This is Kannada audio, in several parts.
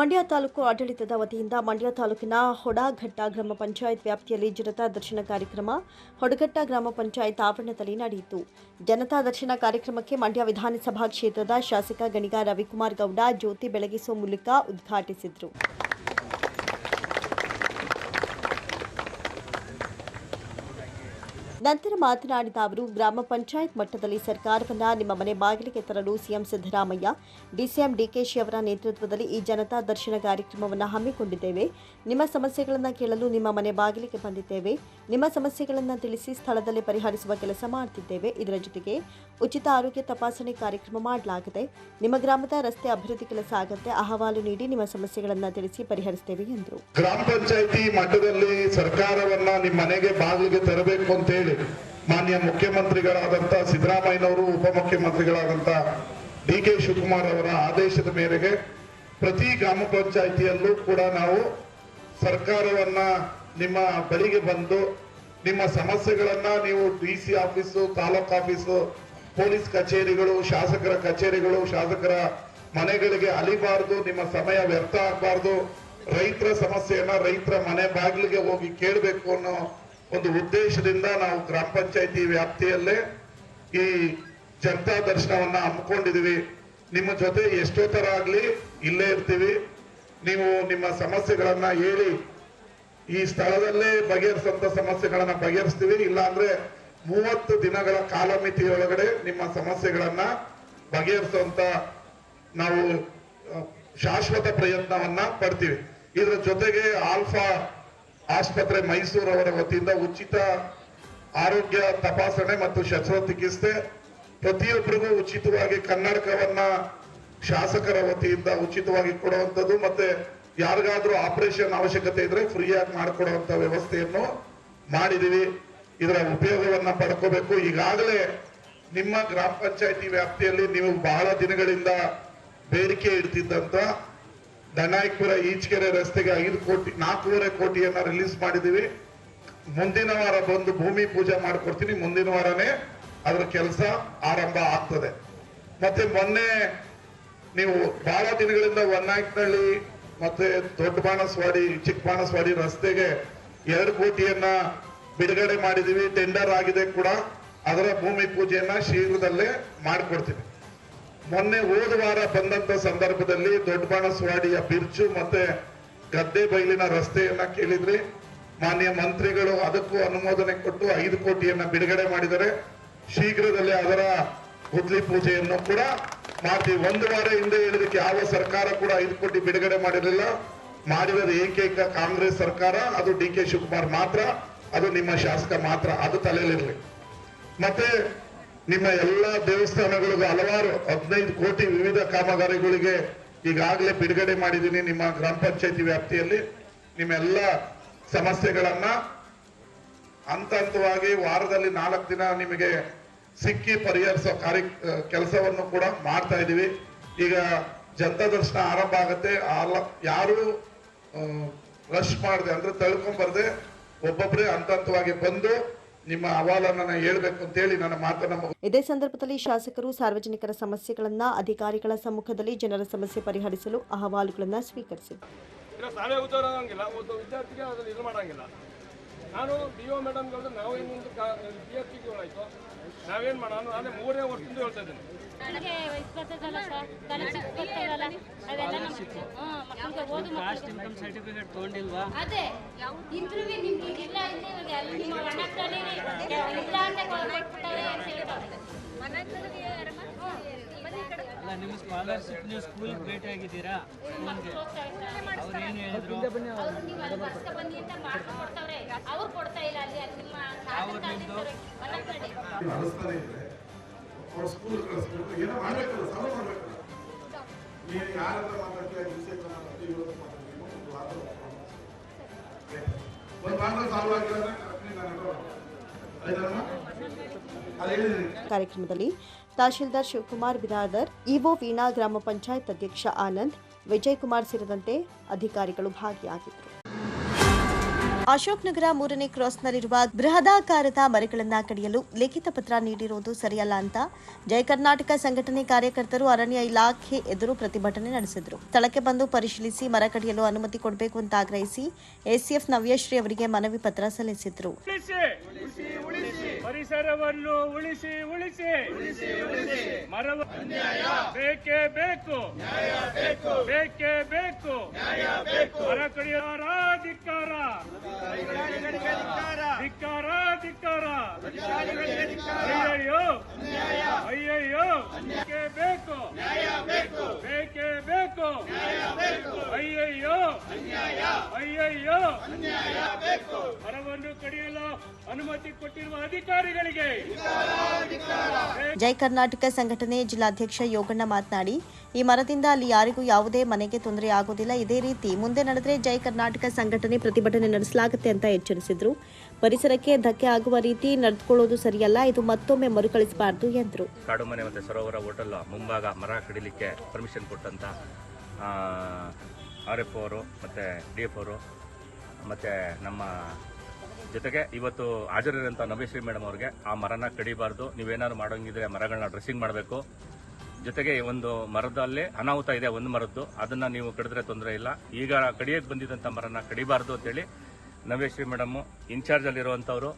ಮಂಡ್ಯ ತಾಲೂಕು ಆಡಳಿತದ ವತಿಯಿಂದ ಮಂಡ್ಯ ತಾಲೂಕಿನ ಹೊಡಘಟ್ಟ ಗ್ರಾಮ ಪಂಚಾಯತ್ ವ್ಯಾಪ್ತಿಯಲ್ಲಿ ಜನತಾ ದರ್ಶನ ಕಾರ್ಯಕ್ರಮ, ಹೊಡಘಟ್ಟ ಗ್ರಾಮ ಪಂಚಾಯತ್ ಆವರಣದಲ್ಲಿ ನಡೆಯಿತು. ಜನತಾ ದರ್ಶನ ಕಾರ್ಯಕ್ರಮಕ್ಕೆ ಮಂಡ್ಯ ವಿಧಾನಸಭಾ ಕ್ಷೇತ್ರದ ಶಾಸಕ ಗಣಿಗ ರವಿಕುಮಾರ್ ಗೌಡ, ಜ್ಯೋತಿ ಬೆಳಗಿಸುವ ಮೂಲಕ ಉದ್ಘಾಟಿಸಿದರು. ನಂತರ ಮಾತನಾಡಿದ ಅವರು, ಗ್ರಾಮ ಪಂಚಾಯತ್ ಮಟ್ಟದಲ್ಲಿ ಸರ್ಕಾರವನ್ನ ನಿಮ್ಮ ಮನೆ ಬಾಗಿಲಿಗೆ ತರಲು ಸಿಎಂ ಸಿದ್ದರಾಮಯ್ಯ, ಡಿಸಿಎಂ ಡಿಕೆಶಿ ಅವರ ನೇತೃತ್ವದಲ್ಲಿ ಈ ಜನತಾ ದರ್ಶನ ಕಾರ್ಯಕ್ರಮವನ್ನು ಹಮ್ಮಿಕೊಂಡಿದ್ದೇವೆ. ನಿಮ್ಮ ಸಮಸ್ಯೆಗಳನ್ನು ಕೇಳಲು ನಿಮ್ಮ ಮನೆ ಬಾಗಿಲಿಗೆ ಬಂದಿದ್ದೇವೆ. ನಿಮ್ಮ ಸಮಸ್ಯೆಗಳನ್ನು ತಿಳಿಸಿ ಸ್ಥಳದಲ್ಲಿ ಪರಿಹರಿಸುವ ಕೆಲಸ ಮಾಡ್ತಿದ್ದೇವೆ. ಇದರ ಜೊತೆಗೆ ಉಚಿತ ಆರೋಗ್ಯ ತಪಾಸಣೆ ಕಾರ್ಯಕ್ರಮ ಮಾಡಲಾಗಿದೆ. ನಿಮ್ಮ ಗ್ರಾಮದ ರಸ್ತೆ ಅಭಿವೃದ್ಧಿ ಕೆಲಸ ಆಗತ್ತೆ. ಅಹವಾಲು ನೀಡಿ ನಿಮ್ಮ ಸಮಸ್ಯೆಗಳನ್ನು ತಿಳಿಸಿ ಪರಿಹರಿಸುತ್ತೇವೆ ಎಂದರು. ಗ್ರಾಮ ಪಂಚಾಯಿತಿ ಮಟ್ಟದಲ್ಲಿ ಸರ್ಕಾರವನ್ನ ನಿಮ್ಮ ಮನೆಗೆ ಬಾಗಿಲಿಗೆ ತರಬೇಕು ಅಂತ ಹೇಳಿ ಮಾನ್ಯ ಮುಖ್ಯಮಂತ್ರಿಗಳಾದಂತ ಸಿದ್ದರಾಮಯ್ಯನವರು ಉಪಮುಖ್ಯಮಂತ್ರಿಗಳಾದಂತಹ ಡಿ ಕೆ ಶಿವಕುಮಾರ್ ಅವರ ಆದೇಶದ ಮೇರೆಗೆ ಪ್ರತಿ ಗ್ರಾಮ ಪಂಚಾಯತಿಯಲ್ಲೂ ಕೂಡ ನಾವು ಸರ್ಕಾರವನ್ನ ನಿಮ್ಮ ಬಳಿಗೆ ಬಂದು ನಿಮ್ಮ ಸಮಸ್ಯೆಗಳನ್ನ ನೀವು D C office, taluk office, police ಕಚೇರಿಗಳು, ಶಾಸಕರ ಕಚೇರಿಗಳು, ಶಾಸಕರ ಮನೆಗಳಿಗೆ ಅಲಿಬಾರ್ದು, ನಿಮ್ಮ ಸಮಯ ವ್ಯರ್ಥ ಆಗಬಾರ್ದು, ರೈತರ ಸಮಸ್ಯೆಯನ್ನ ರೈತರ ಮನೆ ಬಾಗಿಲಿಗೆ ಹೋಗಿ ಕೇಳಬೇಕು ಅನ್ನೋ ಒಂದು ಉದ್ದೇಶದಿಂದ ನಾವು ಗ್ರಾಮ ಪಂಚಾಯಿತಿ ವ್ಯಾಪ್ತಿಯಲ್ಲೇ ಈ ಜನತಾ ದರ್ಶನವನ್ನ ಹಮ್ಮಿಕೊಂಡಿದೀವಿ ನಿಮ್ಮ ಜೊತೆ ಎಷ್ಟೋ ತರ ಆಗ್ಲಿ ಇಲ್ಲೇ ಇರ್ತೀವಿ. ನೀವು ನಿಮ್ಮ ಸಮಸ್ಯೆಗಳನ್ನ ಹೇಳಿ. ಈ ಸ್ಥಳದಲ್ಲೇ ಬಗೆಹರಿಸಂತ ಸಮಸ್ಯೆಗಳನ್ನ ಬಗೆಹರಿಸ್ತೀವಿ. ಇಲ್ಲಾಂದ್ರೆ ಮೂವತ್ತು ದಿನಗಳ ಕಾಲಮಿತಿಯೊಳಗಡೆ ನಿಮ್ಮ ಸಮಸ್ಯೆಗಳನ್ನ ಬಗೆಹರಿಸುವಂತ ನಾವು ಶಾಶ್ವತ ಪ್ರಯತ್ನವನ್ನ ಪಡ್ತೀವಿ. ಇದರ ಜೊತೆಗೆ ಆಲ್ಫಾ ಆಸ್ಪತ್ರೆ ಮೈಸೂರು ಅವರ ವತಿಯಿಂದ ಉಚಿತ ಆರೋಗ್ಯ ತಪಾಸಣೆ ಮತ್ತು ಶಸ್ತ್ರಚಿಕಿತ್ಸೆ. ಪ್ರತಿಯೊಬ್ಬರಿಗೂ ಉಚಿತವಾಗಿ ಕನ್ನಡಕವನ್ನ ಶಾಸಕರ ವತಿಯಿಂದ ಉಚಿತವಾಗಿ ಕೊಡುವಂಥದ್ದು ಮತ್ತೆ ಯಾರಿಗಾದ್ರೂ ಆಪರೇಷನ್ ಅವಶ್ಯಕತೆ ಇದ್ರೆ ಫ್ರೀಯಾಗಿ ಮಾಡಿಕೊಡುವಂತ ವ್ಯವಸ್ಥೆಯನ್ನು ಮಾಡಿದೀವಿ ಇದರ ಉಪಯೋಗವನ್ನ ಪಡ್ಕೋಬೇಕು. ಈಗಾಗಲೇ ನಿಮ್ಮ ಗ್ರಾಮ ಪಂಚಾಯತಿ ವ್ಯಾಪ್ತಿಯಲ್ಲಿ ನೀವು ಬಹಳ ದಿನಗಳಿಂದ ಬೇಡಿಕೆ ಇಡ್ತಿದ್ದಂತ ದನಾಯ್ಪುರ ಈಚಕೆರೆ ರಸ್ತೆಗೆ ಐದು ಕೋಟಿ, ನಾಲ್ಕೂವರೆ ಕೋಟಿಯನ್ನ ರಿಲೀಸ್ ಮಾಡಿದೀವಿ ಮುಂದಿನ ವಾರ ಬಂದು ಭೂಮಿ ಪೂಜೆ ಮಾಡ್ಕೊಡ್ತೀನಿ. ಮುಂದಿನ ವಾರನೇ ಅದರ ಕೆಲಸ ಆರಂಭ ಆಗ್ತದೆ. ಮತ್ತೆ ಮೊನ್ನೆ ನೀವು ಬಹಳ ದಿನಗಳಿಂದ ಹೊನ್ನಾಯ್ಕನಹಳ್ಳಿ ಮತ್ತೆ ದೊಡ್ಡ ಬಾಣಸ್ವಾಡಿ ಚಿಕ್ಕ ಬಾಣಸ್ವಾಡಿ ರಸ್ತೆಗೆ ಎರಡು ಕೋಟಿಯನ್ನ ಬಿಡುಗಡೆ ಮಾಡಿದೀವಿ ಟೆಂಡರ್ ಆಗಿದೆ ಕೂಡ. ಅದರ ಭೂಮಿ ಪೂಜೆಯನ್ನ ಶೀಘ್ರದಲ್ಲೇ ಮಾಡಿಕೊಡ್ತೀವಿ ಮೊನ್ನೆ ಹೋದ ವಾರ ಬಂದಂತ ಸಂದರ್ಭದಲ್ಲಿ ದೊಡ್ಡ ಬಾಣಸ್ವಾಡಿಯ ಬಿರ್ಚು ಮತ್ತೆ ಗದ್ದೆ ಬೈಲಿನ ರಸ್ತೆಯನ್ನ ಕೇಳಿದ್ರಿ. ಮಾನ್ಯ ಮಂತ್ರಿಗಳು ಅದಕ್ಕೂ ಅನುಮೋದನೆ ಕೊಟ್ಟು ಐದು ಕೋಟಿಯನ್ನ ಬಿಡುಗಡೆ ಮಾಡಿದರೆ ಶೀಘ್ರದಲ್ಲೇ ಅದರ ಗುದ್ಲಿ ಪೂಜೆಯನ್ನು ಕೂಡ ಮಾಡ್ತೀವಿ ಒಂದು ವಾರ ಹಿಂದೆ ಹೇಳಿದಕ್ಕೆ ಯಾವ ಸರ್ಕಾರ ಕೂಡ ಐದು ಕೋಟಿ ಬಿಡುಗಡೆ ಮಾಡಿರಲಿಲ್ಲ. ಮಾಡಿರೋದು ಏಕೈಕ ಕಾಂಗ್ರೆಸ್ ಸರ್ಕಾರ, ಅದು ಡಿ ಕೆ ಶಿವಕುಮಾರ್ ಮಾತ್ರ, ಅದು ನಿಮ್ಮ ಶಾಸಕ ಮಾತ್ರ, ಅದು ತಲೆಯಲ್ಲಿರಲಿ. ಮತ್ತೆ ನಿಮ್ಮ ಎಲ್ಲ ದೇವಸ್ಥಾನಗಳಿಗೂ ಹಲವಾರು ಹದಿನೈದು ಕೋಟಿ ವಿವಿಧ ಕಾಮಗಾರಿಗಳಿಗೆ ಈಗಾಗಲೇ ಬಿಡುಗಡೆ ಮಾಡಿದ್ದೀನಿ ನಿಮ್ಮ ಗ್ರಾಮ ಪಂಚಾಯತಿ ವ್ಯಾಪ್ತಿಯಲ್ಲಿ. ನಿಮ್ಮೆಲ್ಲ ಸಮಸ್ಯೆಗಳನ್ನ ಹಂತ ಹಂತವಾಗಿ ವಾರದಲ್ಲಿ ನಾಲ್ಕು ದಿನ ನಿಮಗೆ ಸಿಕ್ಕಿ ಪರಿಹರಿಸೋ ಕಾರ್ಯ ಕೆಲಸವನ್ನು ಕೂಡ ಮಾಡ್ತಾ ಇದ್ದೀವಿ. ಈಗ ಜನತಾ ಆರಂಭ ಆಗುತ್ತೆ. ಯಾರು ರಶ್ ಮಾಡಿದೆ ಅಂದ್ರೆ ತಳ್ಕೊಂಬರ್ದೆ ಒಬ್ಬೊಬ್ಬರೇ ಹಂತ ಹಂತವಾಗಿ ಬಂದು ನಿಮ್ಮ ಅಹವಾಲನ್ನ ಹೇಳಬೇಕು ಅಂತೇಳಿ ನನ್ನ ಮಾತನ್ನ ಇದೇ ಸಂದರ್ಭದಲ್ಲಿ ಶಾಸಕರು ಸಾರ್ವಜನಿಕರ ಸಮಸ್ಯೆಗಳನ್ನು ಅಧಿಕಾರಿಗಳ ಸಮ್ಮುಖದಲ್ಲಿ ಜನರ ಸಮಸ್ಯೆ ಪರಿಹರಿಸಲು ಅಹವಾಲುಗಳನ್ನು ಸ್ವೀಕರಿಸಿದರು. ಇಲ್ಲ ಉದ್ಯೋಗ ಆಗಂಗಿಲ್ಲ. ಒಬ್ಬ ವಿದ್ಯಾರ್ಥಿಗೆ ಅದ್ರಲ್ಲಿ ಇದು ಮಾಡಂಗಿಲ್ಲ. ನಾನು ಡಿ ಒ ಮೇಡಮ್ಗಳು ನಾವೇನು ಆಯಿತು ನಾವೇನು ಮಾಡೋಣ? ಅಂದ್ರೆ ಮೂರನೇ ವರ್ಷದಿಂದ ಹೇಳ್ತಾ ಇದ್ದೀನಿ. ನನಗೆ ವಯಸ್ಸು ಬರ್ತದಲ್ಲ ಸರ್? ಅವೆಲ್ಲ ನಮ್ಮ ಮಕ್ಕಳಿಗೆ ಓದು ಇನ್ಕಮ್ ಸರ್ಟಿಫಿಕೇಟ್ ತೊಗೊಂಡಿಲ್ವಾ? ಅದೇ. ನಿಮ್ಗೆ ಇಲ್ಲ ಇಲ್ಲ ಇವಾಗ ಎಲ್ಲ ನಿಮ್ಮ ಇಲ್ಲ ಅಂತ ಕೊಟ್ಬಿಟ್ಟಾರೆ ಅಂತ ಹೇಳ್ತಾರೆ. ಅಲ್ಲ ನಿಮ್ಮ ಸ್ಕಾಲರ್ಶಿಪ್ ನೀವು ಸ್ಕೂಲ್ ಭೇಟಿ ಆಗಿದ್ದೀರಾ? ಅವ್ರು ಏನು ಹೇಳಿದ್ರು? ಅವ್ರು ನೀವು ಅಲ್ಲಿ ಬನ್ನಿ ಅಂತ ಮಾಡ್ಕೊಡ್ತಾವ್ರೆ ಅವ್ರು ಕೊಡ್ತಾ ಇಲ್ಲ ಅಲ್ಲಿ ಅಲ್ಲಿ ನಿಮ್ಮ ಮನೆಗಳಲ್ಲಿ ನಡೆಸ್ತಾನೆ ಇದ್ರೆ ಅವ್ರ ಸ್ಕೂಲ್ ಕಳಿಸ್ಬೇಕು ಏನೋ ಮಾಡ್ಬೇಕಲ್ಲ ಸಾಲ್ವ್ ಮಾಡ್ಬೇಕಲ್ಲ ನೀನು ಯಾರ ಹತ್ರ ಮಾತಾಡ್ತೀಯ ವಿಷಯ ಮಾತಾಡ್ತೀವಿ ಇವ್ರ ಮಾತಾಡ್ತೀವಿ ಒಂದು ವಾರ ಒಂದು ವಾರ ಸಾಲ್ವ್ ಆಗಿಲ್ಲ ಅಂದ್ರೆ ಕರೆಕ್ಟ್ಲಿ ನಾನು ಹತ್ರ ಅದು ಹೇಳಿದ್ದೀನಿ ಕಾರ್ಯಕ್ರಮದಲ್ಲಿ ತಹಶೀಲ್ದಾರ್ ಶಿವಕುಮಾರ್ ಬಿರಾದರ್ ಇಒ ವೀಣಾ ಗ್ರಾಮ ಪಂಚಾಯತ್ ಅಧ್ಯಕ್ಷ ಆನಂದ್ ವಿಜಯ್ ಕುಮಾರ್ ಸೇರಿದಂತೆ ಅಧಿಕಾರಿಗಳು ಭಾಗಿಯಾಗಿದ್ದರು. ಅಶೋಕ್ ನಗರ ಮೂರನೇ ಕ್ರಾಸ್ನಲ್ಲಿರುವ ಬೃಹದಾಕಾರದ ಮರಗಳನ್ನು ಕಡಿಯಲು ಲಿಖಿತ ಪತ್ರ ನೀಡಿರುವುದು ಸರಿಯಲ್ಲ ಅಂತ ಜಯ ಕರ್ನಾಟಕ ಸಂಘಟನೆ ಕಾರ್ಯಕರ್ತರು ಅರಣ್ಯ ಇಲಾಖೆ ಎದುರು ಪ್ರತಿಭಟನೆ ನಡೆಸಿದರು. ಸ್ಥಳಕ್ಕೆ ಬಂದು ಪರಿಶೀಲಿಸಿ ಮರ ಕಡಿಯಲು ಅನುಮತಿ ಕೊಡಬೇಕು ಅಂತ ಆಗ್ರಹಿಸಿ ಎಸಿಎಫ್ ನವ್ಯಶ್ರೀ ಅವರಿಗೆ ಮನವಿ ಪತ್ರ ಸಲ್ಲಿಸಿದ್ರು. ಪರಿಸರವನ್ನು ಉಳಿಸಿ ಉಳಿಸಿ. ಮರವ ಬೇಕೇ ಬೇಕು. ಬೇಕೇ. ಬೇಕು ಮರ ಕಡಿಯಾರ ಧಿಕ್ಕಾರ ಧಿಕ್ಕಾರ ಧಿಕ್ಕಾರ ಅಯ್ಯಯ್ಯೋ ಅಯ್ಯಯ್ಯೋ ಬೇಕೇ ಬೇಕು ಅಯ್ಯಯ್ಯೋ ಅಯ್ಯಯ್ಯೋ! ಮರವನ್ನು ಕಡಿಯಲು ಅನುಮತಿ ಕೊಟ್ಟಿರುವ ಅಧಿಕಾರಿಗಳಿಗೆ! ಜೈ ಕರ್ನಾಟಕ ಸಂಘಟನೆ ಜಿಲ್ಲಾಧ್ಯಕ್ಷ ಯೋಗಣ್ಣ ಮಾತನಾಡಿ ಈ ಮರದಿಂದ ಅಲ್ಲಿ ಯಾರಿಗೂ ಯಾವುದೇ ಮನೆಗೆ ತೊಂದರೆ ಆಗೋದಿಲ್ಲ. ಇದೇ ರೀತಿ ಮುಂದೆ ನಡೆದರೆ ಜೈ ಕರ್ನಾಟಕ ಸಂಘಟನೆ ಪ್ರತಿಭಟನೆ ನಡೆಸಲಾಗುತ್ತೆ ಅಂತ ಎಚ್ಚರಿಸಿದ್ರು. ಪರಿಸರಕ್ಕೆ ಧಕ್ಕೆ ಆಗುವ ರೀತಿ ನಡೆದುಕೊಳ್ಳೋದು ಸರಿಯಲ್ಲ ಇದು ಮತ್ತೊಮ್ಮೆ ಮರುಕಳಿಸಬಾರದು ಎಂದರು. ಕಾಡುಮನೆ ಮತ್ತು ಸರೋವರ ಹೋಟೆಲ್ ಮುಂಭಾಗ ಮರ ಕಡಿಲಿಕ್ಕೆ ಪರ್ಮಿಷನ್ ಕೊಟ್ಟಂತ ಆರ್ ಎಫ್ ಅವರು ಮತ್ತು ಡಿ ಎಫ್ ಅವರು ಮತ್ತು ನಮ್ಮ ಜೊತೆಗೆ ಇವತ್ತು ಹಾಜರಿರೋಂಥ ನವೀಶ್ರೀ ಮೇಡಮ್ ಅವ್ರಿಗೆ ಆ ಮರನ ಕಡಿಬಾರ್ದು, ನೀವೇನಾದ್ರು ಮಾಡೋಂಗಿದ್ರೆ ಮರಗಳನ್ನ ಡ್ರೆಸ್ಸಿಂಗ್ ಮಾಡಬೇಕು. ಜೊತೆಗೆ ಒಂದು ಮರದಲ್ಲಿ ಅನಾಹುತ ಇದೆ, ಒಂದು ಮರದ್ದು, ಅದನ್ನ ನೀವು ಕಡಿದ್ರೆ ತೊಂದರೆ ಇಲ್ಲ. ಈಗ ಕಡಿಯಕ್ಕೆ ಬಂದಿದ್ದಂಥ ಮರನ ಕಡಿಬಾರ್ದು ಅಂತೇಳಿ ನವೇಶ್ರೀ ಮೇಡಮ್ಮು ಇನ್ಚಾರ್ಜಲ್ಲಿರುವಂಥವ್ರು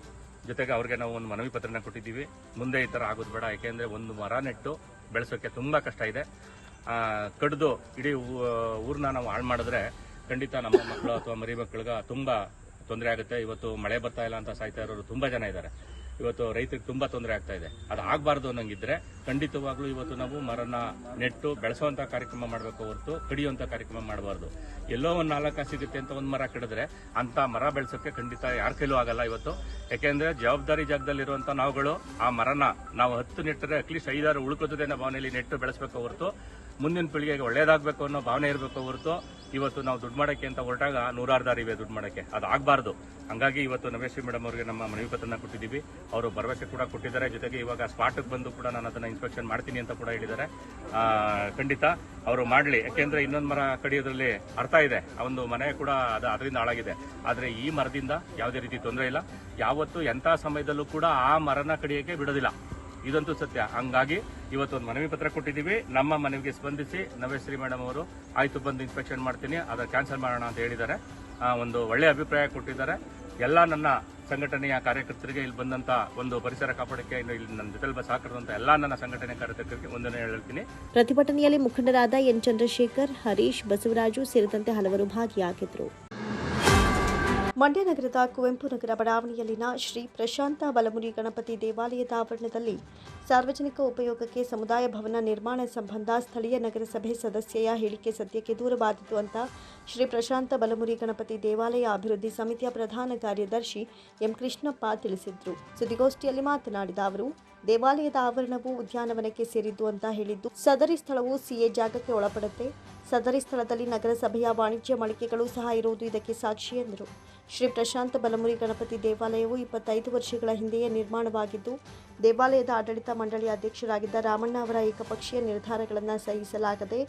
ಜೊತೆಗೆ ಅವ್ರಿಗೆ ನಾವು ಒಂದು ಮನವಿ ಪತ್ರನ ಕೊಟ್ಟಿದ್ದೀವಿ. ಮುಂದೆ ಈ ಥರ ಆಗೋದು ಬೇಡ, ಯಾಕೆಂದರೆ ಒಂದು ಮರ ನೆಟ್ಟು ಬೆಳೆಸೋಕ್ಕೆ ತುಂಬ ಕಷ್ಟ ಇದೆ. ಕಡ್ದು ಇಡೀ ಊರನ್ನ ಊರ್ನ ನಾವು ಹಾಳು ಮಾಡಿದ್ರೆ ಖಂಡಿತ ನಮ್ಮ ಮಕ್ಕಳು ಅಥವಾ ಮರಿ ಮಕ್ಕಳಿಗೆ ತುಂಬ ತೊಂದರೆ ಆಗುತ್ತೆ. ಇವತ್ತು ಮಳೆ ಬರ್ತಾ ಇಲ್ಲ ಅಂತ ಸಾಯ್ತಾ ಇರೋರು ತುಂಬ ಜನ ಇದ್ದಾರೆ. ಇವತ್ತು ರೈತರಿಗೆ ತುಂಬ ತೊಂದರೆ ಆಗ್ತಾ ಇದೆ. ಅದು ಆಗಬಾರ್ದು ಅನ್ನಂಗಿದ್ರೆ ಖಂಡಿತವಾಗ್ಲೂ ಇವತ್ತು ನಾವು ಮರನ ನೆಟ್ಟು ಬೆಳೆಸುವಂಥ ಕಾರ್ಯಕ್ರಮ ಮಾಡಬೇಕು ಹೊರತು ಕಡಿಯುವಂಥ ಕಾರ್ಯಕ್ರಮ ಮಾಡಬಾರ್ದು. ಎಲ್ಲೋ ಒಂದು ನಾಲ್ಕ ಸಿಗುತ್ತೆ ಅಂತ ಒಂದು ಮರ ಕಡಿದ್ರೆ ಅಂತ ಮರ ಬೆಳೆಸೋಕ್ಕೆ ಖಂಡಿತ ಯಾರ ಕೈಲೂ ಆಗಲ್ಲ ಇವತ್ತು. ಯಾಕೆಂದ್ರೆ ಜವಾಬ್ದಾರಿ ಜಾಗದಲ್ಲಿರುವಂಥ ನಾವುಗಳು ಆ ಮರನ ನಾವು ಹತ್ತು ನೆಟ್ಟರೆ ಅಟ್ಲೀಸ್ಟ್ ಐದಾರು ಉಳ್ಕೋತದೆ ಅನ್ನೋ ಭಾವನೆಯಲ್ಲಿ ನೆಟ್ಟು ಬೆಳೆಸಬೇಕು ಹೊರತು ಮುಂದಿನ ಪೀಳಿಗೆಗೆ ಒಳ್ಳೇದಾಗಬೇಕು ಅನ್ನೋ ಭಾವನೆ ಇರಬೇಕು ಹೊರತು ಇವತ್ತು ನಾವು ದುಡ್ಡು ಮಾಡೋಕ್ಕೆ ಅಂತ ಹೊರಟಾಗ ನೂರಾರು ದಾರಿ ಇವೆ ದುಡ್ಡು ಮಾಡೋಕ್ಕೆ. ಅದು ಆಗಬಾರ್ದು. ಹಂಗಾಗಿ ಇವತ್ತು ನವೇಶ್ರೀ ಮೇಡಮ್ ಅವರಿಗೆ ನಮ್ಮ ಮನವಿ ಪತ್ರನ ಕೊಟ್ಟಿದ್ದೀವಿ. ಅವರು ಭರವಸೆ ಕೂಡ ಕೊಟ್ಟಿದ್ದಾರೆ. ಜೊತೆಗೆ ಇವಾಗ ಸ್ಪಾಟ್ಗೆ ಬಂದು ಕೂಡ ನಾನು ಅದನ್ನು ಇನ್ಸ್ಪೆಕ್ಷನ್ ಮಾಡ್ತೀನಿ ಅಂತ ಕೂಡ ಹೇಳಿದ್ದಾರೆ. ಖಂಡಿತ ಅವರು ಮಾಡಲಿ. ಯಾಕೆಂದರೆ ಇನ್ನೊಂದು ಮರ ಕಡಿಯೋದ್ರಲ್ಲಿ ಅರ್ಥ ಇದೆ. ಆ ಒಂದು ಮನೆ ಕೂಡ ಅದು ಅದರಿಂದ ಹಾಳಾಗಿದೆ. ಆದರೆ ಈ ಮರದಿಂದ ಯಾವುದೇ ರೀತಿ ತೊಂದರೆ ಇಲ್ಲ. ಯಾವತ್ತು ಎಂಥ ಸಮಯದಲ್ಲೂ ಕೂಡ ಆ ಮರನ ಕಡಿಯೋಕ್ಕೆ ಬಿಡೋದಿಲ್ಲ. ಇದಂತೂ ಸತ್ಯ. ಹಂಗಾಗಿ ಇವತ್ತು ಒಂದು ಮನವಿ ಪತ್ರ ಕೊಟ್ಟಿದ್ದೀವಿ. ನಮ್ಮ ಮನವಿಗೆ ಸ್ಪಂದಿಸಿ ನವೇಶ್ರೀ ಮೇಡಮ್ ಅವರು ಆಯಿತು ಬಂದು ಇನ್ಸ್ಪೆಕ್ಷನ್ ಮಾಡ್ತೀನಿ. ಅದನ್ನ ಕ್ಯಾನ್ಸಲ್ ಮಾಡೋಣ ಅಂತ ಹೇಳಿದ್ದಾರೆ. ಒಂದು ಒಳ್ಳೆಯ ಅಭಿಪ್ರಾಯ ಕೊಟ್ಟಿದ್ದಾರೆ. ಎಲ್ಲ ನನ್ನ ಸಂಘಟನೆಯ ಕಾರ್ಯಕರ್ತರಿಗೆ ಇಲ್ಲಿ ಬಂದಂತ ಒಂದು ಪರಿಸರ ಕಾಪಾಡಕ್ಕೆ ಇಲ್ಲಿ ನನ್ನ ಜೊತೆ ಸಹಕರಿಸಿದಂತ ಎಲ್ಲ ನನ್ನ ಸಂಘಟನೆ ಕಾರ್ಯಕರ್ತರಿಗೆ ಒಂದನ್ನು ಹೇಳ್ತೀನಿ. ಪ್ರತಿಭಟನೆಯಲ್ಲಿ ಮುಖಂಡರಾದ ಎನ್ ಚಂದ್ರಶೇಖರ್, ಹರೀಶ್, ಬಸವರಾಜು ಸೇರಿದಂತೆ ಹಲವರು ಭಾಗಿಯಾಗಿದ್ದರು. ಮಂಡ್ಯ ನಗರದ ಕುವೆಂಪು ನಗರ ಬಡಾವಣೆಯಲ್ಲಿನ ಶ್ರೀ ಪ್ರಶಾಂತ ಬಲಮುರಿ ಗಣಪತಿ ದೇವಾಲಯದ ಆವರಣದಲ್ಲಿ ಸಾರ್ವಜನಿಕ ಉಪಯೋಗಕ್ಕೆ ಸಮುದಾಯ ಭವನ ನಿರ್ಮಾಣ ಸಂಬಂಧ ಸ್ಥಳೀಯ ನಗರಸಭೆ ಸದಸ್ಯೆಯ ಹೇಳಿಕೆ ಸದ್ಯಕ್ಕೆ ದೂರವಾದಿತು ಅಂತ ಶ್ರೀ ಪ್ರಶಾಂತ ಬಲಮುರಿ ಗಣಪತಿ ದೇವಾಲಯ ಅಭಿವೃದ್ಧಿ ಸಮಿತಿಯ ಪ್ರಧಾನ ಕಾರ್ಯದರ್ಶಿ ಎಂ ಕೃಷ್ಣಪ್ಪ ತಿಳಿಸಿದರು. ಸುದ್ದಿಗೋಷ್ಠಿಯಲ್ಲಿ ಮಾತನಾಡಿದ ಅವರು, ದೇವಾಲಯದ ಆವರಣವು ಉದ್ಯಾನವನಕ್ಕೆ ಸೇರಿದ್ದು ಅಂತ ಹೇಳಿದ್ದು, ಸದರಿ ಸ್ಥಳವು ಸಿಎ ಜಾಗಕ್ಕೆ ಒಳಪಡುತ್ತೆ. ಸದರಿ ಸ್ಥಳದಲ್ಲಿ ನಗರಸಭೆಯ ವಾಣಿಜ್ಯ ಮಳಿಗೆಗಳು ಸಹ ಇರುವುದು ಇದಕ್ಕೆ ಸಾಕ್ಷಿ ಎಂದರು. ಶ್ರೀ ಪ್ರಶಾಂತ ಬಲಮುರಿ ಗಣಪತಿ ದೇವಾಲಯವು ಇಪ್ಪತ್ತೈದು ವರ್ಷಗಳ ಹಿಂದೆಯೇ ನಿರ್ಮಾಣವಾಗಿದ್ದು, ದೇವಾಲಯದ ಆಡಳಿತ ಮಂಡಳಿ ಅಧ್ಯಕ್ಷರಾಗಿದ್ದ ರಾಮಣ್ಣ ಅವರ ಏಕಪಕ್ಷೀಯ ನಿರ್ಧಾರಗಳನ್ನು ಸಹಿಸಲಾಗದೆ,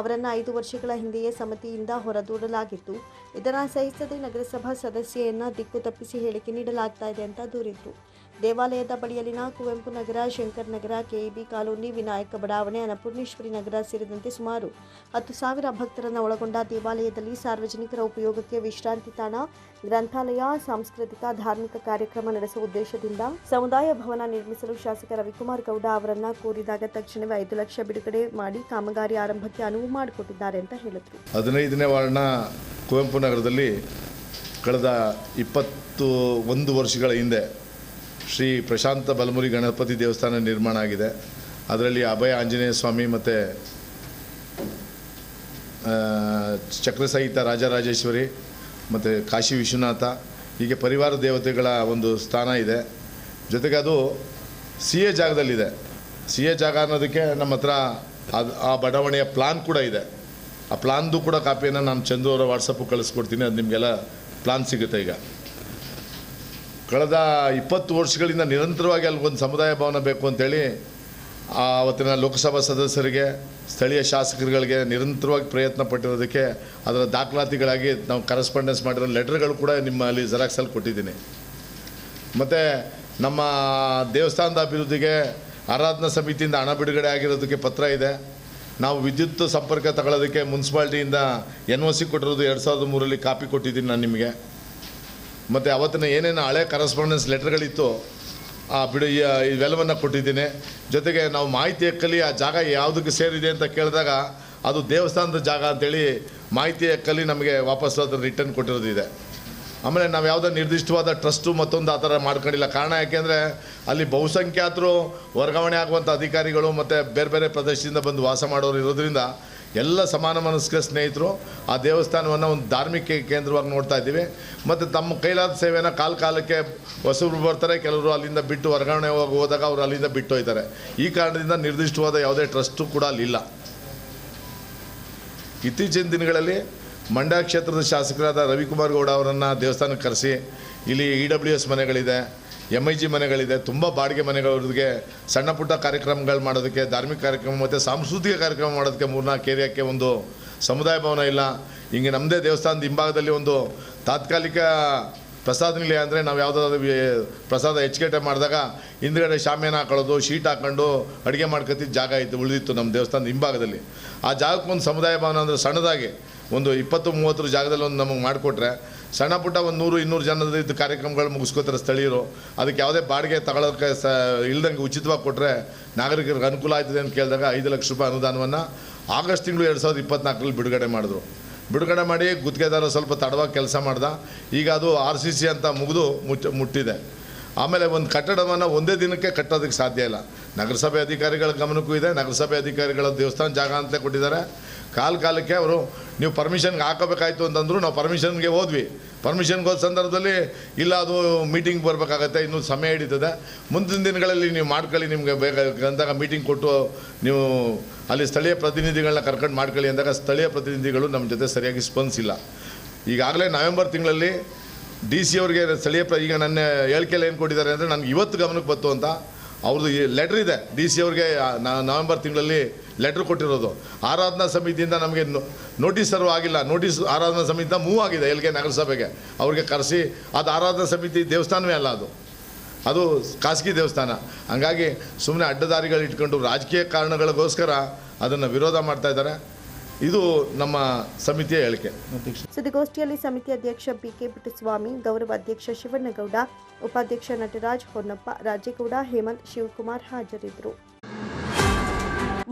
ಅವರನ್ನು ಐದು ವರ್ಷಗಳ ಹಿಂದೆಯೇ ಸಮಿತಿಯಿಂದ ಹೊರದೂಡಲಾಗಿತ್ತು ಇದನ್ನು ಸಹಿಸದೆ ನಗರಸಭಾ ಸದಸ್ಯೆಯನ್ನು ದಿಕ್ಕು ತಪ್ಪಿಸಿ ಹೇಳಿಕೆ ನೀಡಲಾಗ್ತಾ ಇದೆ ಅಂತ ದೂರಿದ್ರು. ದೇವಾಲಯದ ಬಳಿಯಲ್ಲಿನ ಕುವೆಂಪು ನಗರ, ಶಂಕರ್ ನಗರ, ಕೆಇಬಿ ಕಾಲೋನಿ, ವಿನಾಯಕ ಬಡಾವಣೆ, ಅನ್ನಪೂರ್ಣೇಶ್ವರಿ ನಗರ ಸೇರಿದಂತೆ ಸುಮಾರು ಹತ್ತು ಸಾವಿರ ಭಕ್ತರನ್ನು ಒಳಗೊಂಡ ದೇವಾಲಯದಲ್ಲಿ ಸಾರ್ವಜನಿಕರ ಉಪಯೋಗಕ್ಕೆ ವಿಶ್ರಾಂತಿ ತಾಣ, ಗ್ರಂಥಾಲಯ, ಸಾಂಸ್ಕೃತಿಕ, ಧಾರ್ಮಿಕ ಕಾರ್ಯಕ್ರಮ ನಡೆಸುವ ಉದ್ದೇಶದಿಂದ ಸಮುದಾಯ ಭವನ ನಿರ್ಮಿಸಲು ಶಾಸಕ ರವಿಕುಮಾರ್ ಗೌಡ ಅವರನ್ನ ಕೋರಿದಾಗ ತಕ್ಷಣವೇ ಐದು ಲಕ್ಷ ಬಿಡುಗಡೆ ಮಾಡಿ ಕಾಮಗಾರಿ ಆರಂಭಕ್ಕೆ ಅನುವು ಮಾಡಿಕೊಟ್ಟಿದ್ದಾರೆ ಅಂತ ಹೇಳಿದರು. ಹದಿನೈದನೇ ವಾರ್ಡ್ನ ಕುವೆಂಪು ನಗರದಲ್ಲಿ ಕಳೆದ ಇಪ್ಪತ್ತು ಒಂದು ವರ್ಷಗಳ ಹಿಂದೆ ಶ್ರೀ ಪ್ರಶಾಂತ ಬಲಮುರಿ ಗಣಪತಿ ದೇವಸ್ಥಾನ ನಿರ್ಮಾಣ ಆಗಿದೆ. ಅದರಲ್ಲಿ ಅಭಯ ಆಂಜನೇಯ ಸ್ವಾಮಿ ಮತ್ತು ಚಕ್ರಸಹಿತ ರಾಜರಾಜೇಶ್ವರಿ ಮತ್ತು ಕಾಶಿ ವಿಶ್ವನಾಥ, ಹೀಗೆ ಪರಿವಾರ ದೇವತೆಗಳ ಒಂದು ಸ್ಥಾನ ಇದೆ. ಜೊತೆಗೆ ಅದು ಸಿ ಎ ಜಾಗದಲ್ಲಿದೆ. ಸಿ ಎ ಜಾಗ ಅನ್ನೋದಕ್ಕೆ ನಮ್ಮ ಹತ್ರ ಅದು ಆ ಬಡಾವಣೆಯ ಪ್ಲಾನ್ ಕೂಡ ಇದೆ. ಆ ಪ್ಲಾನ್ದು ಕೂಡ ಕಾಪಿಯನ್ನು ನಾನು ಚಂದು ಅವರ ವಾಟ್ಸಪ್ಪು ಕಳಿಸ್ಕೊಡ್ತೀನಿ, ಅದು ನಿಮಗೆಲ್ಲ ಪ್ಲಾನ್ ಸಿಗುತ್ತೆ ಈಗ. ಕಳೆದ ಇಪ್ಪತ್ತು ವರ್ಷಗಳಿಂದ ನಿರಂತರವಾಗಿ ಅಲ್ಲಿ ಒಂದು ಸಮುದಾಯ ಭವನ ಬೇಕು ಅಂತೇಳಿ ಆವತ್ತಿನ ಲೋಕಸಭಾ ಸದಸ್ಯರಿಗೆ, ಸ್ಥಳೀಯ ಶಾಸಕರುಗಳಿಗೆ ನಿರಂತರವಾಗಿ ಪ್ರಯತ್ನ ಪಟ್ಟಿರೋದಕ್ಕೆ ಅದರ ದಾಖಲಾತಿಗಳಾಗಿ ನಾವು ಕರೆಸ್ಪಾಂಡೆನ್ಸ್ ಮಾಡಿರೋ ಲೆಟರ್ಗಳು ಕೂಡ ನಿಮ್ಮಲ್ಲಿ ಜೆರಾಕ್ಸಲ್ಲಿ ಕೊಟ್ಟಿದ್ದೀನಿ. ಮತ್ತು ನಮ್ಮ ದೇವಸ್ಥಾನದ ಅಭಿವೃದ್ಧಿಗೆ, ಆರಾಧನಾ ಸಮಿತಿಯಿಂದ ಹಣ ಬಿಡುಗಡೆ ಆಗಿರೋದಕ್ಕೆ ಪತ್ರ ಇದೆ. ನಾವು ವಿದ್ಯುತ್ ಸಂಪರ್ಕ ತಗೊಳ್ಳೋದಕ್ಕೆ ಮುನ್ಸಿಪಾಲ್ಟಿಯಿಂದ ಎನ್ ಒ ಸಿ ಕೊಟ್ಟಿರೋದು ಎರಡು ಸಾವಿರದ ಮೂರಲ್ಲಿ ಕಾಪಿ ಕೊಟ್ಟಿದ್ದೀನಿ ನಾನು ನಿಮಗೆ. ಮತ್ತು ಅವತ್ತಿನ ಏನೇನು ಹಳೆ ಕರೆಸ್ಪಾಂಡೆನ್ಸ್ ಲೆಟರ್ಗಳಿತ್ತು ಆ ಬಿಡು ಇವೆಲ್ಲವನ್ನು ಕೊಟ್ಟಿದ್ದೀನಿ. ಜೊತೆಗೆ ನಾವು ಮಾಹಿತಿ ಹಕ್ಕಲ್ಲಿ ಆ ಜಾಗ ಯಾವುದಕ್ಕೆ ಸೇರಿದೆ ಅಂತ ಕೇಳಿದಾಗ ಅದು ದೇವಸ್ಥಾನದ ಜಾಗ ಅಂತೇಳಿ ಮಾಹಿತಿ ಹಕ್ಕಲ್ಲಿ ನಮಗೆ ವಾಪಸ್ ಅದನ್ನು ರಿಟರ್ನ್ ಕೊಟ್ಟಿರೋದಿದೆ. ಆಮೇಲೆ ನಾವು ಯಾವುದೋ ನಿರ್ದಿಷ್ಟವಾದ ಟ್ರಸ್ಟು ಮತ್ತೊಂದು ಆ ಥರ ಮಾಡ್ಕೊಂಡಿಲ್ಲ. ಕಾರಣ ಯಾಕೆಂದರೆ ಅಲ್ಲಿ ಬಹುಸಂಖ್ಯಾತರು ವರ್ಗಾವಣೆ ಆಗುವಂಥ ಅಧಿಕಾರಿಗಳು ಮತ್ತು ಬೇರೆ ಬೇರೆ ಪ್ರದೇಶದಿಂದ ಬಂದು ವಾಸ ಮಾಡೋರು ಇರೋದ್ರಿಂದ ಎಲ್ಲ ಸಮಾನ ಮನಸ್ಕ ಸ್ನೇಹಿತರು ಆ ದೇವಸ್ಥಾನವನ್ನು ಒಂದು ಧಾರ್ಮಿಕ ಕೇಂದ್ರವಾಗಿ ನೋಡ್ತಾ ಇದ್ದೀವಿ. ಮತ್ತು ತಮ್ಮ ಕೈಲಾದ ಸೇವೆನ ಕಾಲ ಕಾಲಕ್ಕೆ ಹೊಸಬ್ರು ಬರ್ತಾರೆ, ಕೆಲವರು ಅಲ್ಲಿಂದ ಬಿಟ್ಟು ವರ್ಗಾವಣೆ ಹೋಗಿ ಹೋದಾಗ ಅವರು ಅಲ್ಲಿಂದ ಬಿಟ್ಟು ಹೋಗ್ತಾರೆ ಈ ಕಾರಣದಿಂದ ನಿರ್ದಿಷ್ಟವಾದ ಯಾವುದೇ ಟ್ರಸ್ಟು ಕೂಡ ಅಲ್ಲಿಲ್ಲ. ಇತ್ತೀಚಿನ ದಿನಗಳಲ್ಲಿ ಮಂಡ್ಯ ಕ್ಷೇತ್ರದ ಶಾಸಕರಾದ ರವಿಕುಮಾರ್ ಗೌಡ ಅವರನ್ನು ದೇವಸ್ಥಾನಕ್ಕೆ ಕರೆಸಿ, ಇಲ್ಲಿ ಇ ಡಬ್ಲ್ಯೂ ಎಸ್ ಮನೆಗಳಿದೆ. ಎಂ ಐ ಜಿ ಮನೆಗಳಿದೆ, ತುಂಬ ಬಾಡಿಗೆ ಮನೆಗಳವ್ರಿಗೆ ಸಣ್ಣ ಪುಟ್ಟ ಕಾರ್ಯಕ್ರಮಗಳು ಮಾಡೋದಕ್ಕೆ, ಧಾರ್ಮಿಕ ಕಾರ್ಯಕ್ರಮ ಮತ್ತು ಸಾಂಸ್ಕೃತಿಕ ಕಾರ್ಯಕ್ರಮ ಮಾಡೋದಕ್ಕೆ ಮೂರ್ನಾಲ್ಕು ಏರಿಯಾಕ್ಕೆ ಒಂದು ಸಮುದಾಯ ಭವನ ಇಲ್ಲ. ಹಿಂಗೆ ನಮ್ಮದೇ ದೇವಸ್ಥಾನದ ಹಿಂಭಾಗದಲ್ಲಿ ಒಂದು ತಾತ್ಕಾಲಿಕ ಪ್ರಸಾದ ನಿಲಯ ಅಂದರೆ ನಾವು ಯಾವುದಾದ್ರು ಪ್ರಸಾದ ಹೆಚ್ಚುಕಟ್ಟೆ ಮಾಡಿದಾಗ ಹಿಂದ್ಗಡೆ ಶಾಮಿಯನ್ನು ಹಾಕೊಳ್ಳೋದು, ಶೀಟ್ ಹಾಕೊಂಡು ಅಡುಗೆ ಮಾಡ್ಕೊತಿದ್ದ ಜಾಗ ಇತ್ತು, ಉಳಿದಿತ್ತು ನಮ್ಮ ದೇವಸ್ಥಾನದ ಹಿಂಭಾಗದಲ್ಲಿ. ಆ ಜಾಗಕ್ಕೆ ಒಂದು ಸಮುದಾಯ ಭವನ ಅಂದರೆ ಸಣ್ಣದಾಗಿ ಒಂದು ಇಪ್ಪತ್ತು ಮೂವತ್ತರ ಜಾಗದಲ್ಲಿ ಒಂದು ನಮಗೆ ಮಾಡಿಕೊಟ್ರೆ ಸಣ್ಣ ಪುಟ್ಟ ಒಂದು ನೂರು, ಇನ್ನೂರು ಜನದ ಇದು ಕಾರ್ಯಕ್ರಮಗಳು ಮುಗಿಸ್ಕೋತಾರೆ ಸ್ಥಳೀಯರು. ಅದಕ್ಕೆ ಯಾವುದೇ ಬಾಡಿಗೆ ತಗೊಳ್ಳೋಕ್ಕೆ ಸ, ಇಲ್ದಂಗೆ ಉಚಿತವಾಗಿ ಕೊಟ್ಟರೆ ನಾಗರಿಕರಿಗೆ ಅನುಕೂಲ ಆಯ್ತದೆ ಅಂತ ಕೇಳಿದಾಗ ಐದು ಲಕ್ಷ ರೂಪಾಯಿ ಅನುದಾನವನ್ನು ಆಗಸ್ಟ್ ತಿಂಗಳು ಎರಡು ಸಾವಿರದ ಇಪ್ಪತ್ನಾಲ್ಕರಲ್ಲಿ ಬಿಡುಗಡೆ ಮಾಡಿದ್ರು. ಬಿಡುಗಡೆ ಮಾಡಿ ಗುತ್ತಿಗೆದಾರ ಸ್ವಲ್ಪ ತಡವಾಗಿ ಕೆಲಸ ಮಾಡ್ದ. ಈಗ ಅದು ಆರ್ ಸಿ ಸಿ ಅಂತ ಮುಗಿದು ಮುಚ್ಚ, ಮುಟ್ಟಿದೆ. ಆಮೇಲೆ ಒಂದು ಕಟ್ಟಡವನ್ನು ಒಂದೇ ದಿನಕ್ಕೆ ಕಟ್ಟೋದಕ್ಕೆ ಸಾಧ್ಯ ಇಲ್ಲ. ನಗರಸಭೆ ಅಧಿಕಾರಿಗಳ ಗಮನಕ್ಕೂ ಇದೆ. ನಗರಸಭೆ ಅಧಿಕಾರಿಗಳ ದೇವಸ್ಥಾನ ಜಾಗ ಅಂತಲೇ ಕೊಟ್ಟಿದ್ದಾರೆ. ಕಾಲ ಕಾಲಕ್ಕೆ ಅವರು, ನೀವು ಪರ್ಮಿಷನ್ಗೆ ಹಾಕೋಬೇಕಾಯ್ತು ಅಂತಂದ್ರು, ನಾವು ಪರ್ಮಿಷನ್ಗೆ ಹೋದ್ವಿ. ಪರ್ಮಿಷನ್ಗೆ ಹೋದ ಸಂದರ್ಭದಲ್ಲಿ ಇಲ್ಲ, ಅದು ಮೀಟಿಂಗ್ ಬರಬೇಕಾಗತ್ತೆ, ಇನ್ನೂ ಸಮಯ ಹಿಡಿತದೆ. ಮುಂದಿನ ದಿನಗಳಲ್ಲಿ ನೀವು ಮಾಡ್ಕೊಳ್ಳಿ, ನಿಮಗೆ ಬೇಗ ಅಂದಾಗ ಮೀಟಿಂಗ್ ಕೊಟ್ಟು ನೀವು ಅಲ್ಲಿ ಸ್ಥಳೀಯ ಪ್ರತಿನಿಧಿಗಳನ್ನ ಕರ್ಕೊಂಡು ಮಾಡ್ಕೊಳ್ಳಿ ಅಂದಾಗ ಸ್ಥಳೀಯ ಪ್ರತಿನಿಧಿಗಳು ನಮ್ಮ ಜೊತೆ ಸರಿಯಾಗಿ ಸ್ಪಂದಿಸಿಲ್ಲ ಈಗಾಗಲೇ ನವೆಂಬರ್ ತಿಂಗಳಲ್ಲಿ ಡಿ ಸಿ ಅವ್ರಿಗೆ ಸ್ಥಳೀಯ ಪ್ರ, ಈಗ ನನ್ನ ಹೇಳಿಕೆಯಲ್ಲಿ ಏನು ಕೊಟ್ಟಿದ್ದಾರೆ ಅಂದರೆ, ನನಗೆ ಇವತ್ತು ಗಮನಕ್ಕೆ ಬಂತು ಅಂತ. ಅವ್ರದ್ದು ಲೆಟ್ರ್ ಇದೆ. ಡಿ ಸಿ ಅವ್ರಿಗೆ ನವೆಂಬರ್ ತಿಂಗಳಲ್ಲಿ ಲೆಟ್ರ್ ಕೊಟ್ಟಿರೋದು. ಆರಾಧನಾ ಸಮಿತಿಯಿಂದ ನಮಗೆ ನೋಟಿಸ್ ಸರ್ವ್ ಆಗಿಲ್ಲ. ನೋಟಿಸ್ ಆರಾಧನಾ ಸಮಿತಿಯಿಂದ ಮೂವ್ ಆಗಿದೆ ಎಲ್ಲಿಗೆ ನಗರಸಭೆಗೆ. ಅವ್ರಿಗೆ ಕರೆಸಿ, ಅದು ಆರಾಧನಾ ಸಮಿತಿ ದೇವಸ್ಥಾನವೇ ಅಲ್ಲ ಅದು. ಅದು ಖಾಸಗಿ ದೇವಸ್ಥಾನ. ಹಂಗಾಗಿ ಸುಮ್ಮನೆ ಅಡ್ಡದಾರಿಗಳು ಇಟ್ಕೊಂಡು ರಾಜಕೀಯ ಕಾರಣಗಳಿಗೋಸ್ಕರ ಅದನ್ನು ವಿರೋಧ ಮಾಡ್ತಾ ಇದ್ದಾರೆ. ಇದು ನಮ್ಮ ಸಮಿತಿಯ ಹೇಳಿಕೆ. ಸುದ್ದಿಗೋಷ್ಠಿಯಲ್ಲಿ ಸಮಿತಿ ಅಧ್ಯಕ್ಷ ಬಿಕೆ ಪುಟ್ಟಸ್ವಾಮಿ, ಗೌರವ ಅಧ್ಯಕ್ಷ ಶಿವಣ್ಣಗೌಡ, ಉಪಾಧ್ಯಕ್ಷ ನಟರಾಜ್ ಹೊನ್ನಪ್ಪ, ರಾಜೇಗೌಡ, ಹೇಮಂತ್ ಶಿವಕುಮಾರ್ ಹಾಜರಿದ್ದರು.